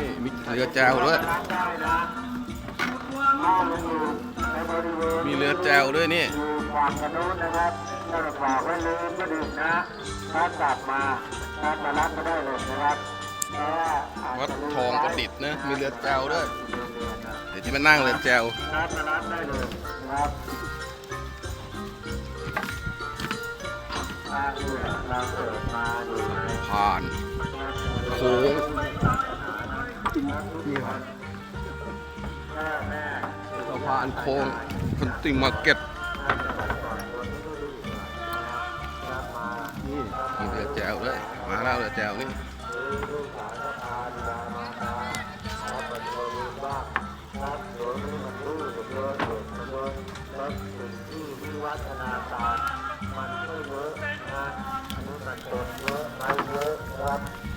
นี่มีเรือแจวด้วยรับได้นะถ้ามันอยู่ในบริเวณมีเรือแจวด้วยนี่อยู่ฝั่งกันนู้นนะครับถ้าเราฝากไว้ลืมก็ดื่มนะถ้ากลับมาถ้ามารับก็ได้เลยนะครับเพราะว่าาจวัดจะลืมทองประดิษฐ์นะ มีเรือแจวด้วย เดี๋ยวที่มานั่งเรือแจวรับมารับได้เลยนะครับถ้าเรือเราเกิดมาอยู่ในผ่านโค้ง แม่แม่สะพานโค้งคนติงมาร์เก็ตนี่มีเรือแจวด้วยมาแล้วเรือแจวนี่วัฒนาการมันไม่เยอะนะอันนี้มันตนเยอะไปเยอะครับ